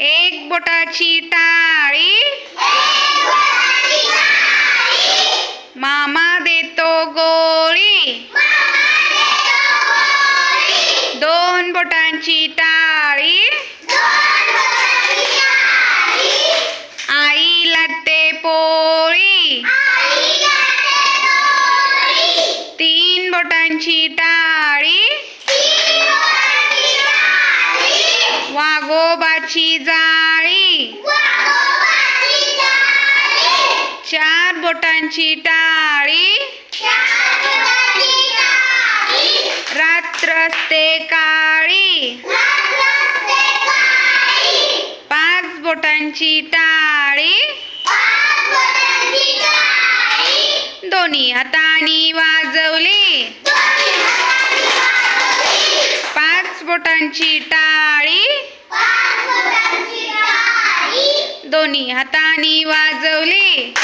एक बोटा ચીટાળી मामा देतो गोळी दोन बोटांची टाळी आई લતે पोळी तीन बोटांची टाळी वागोबा वाघोबाची जाळी. चार बोटांची टाळी. रात्र असते काळी. पाच बोटांची टाळी. दोन्ही हातानी वाजवली. पाच बोटांची टाळी. दोन्ही हातानी वाजवली.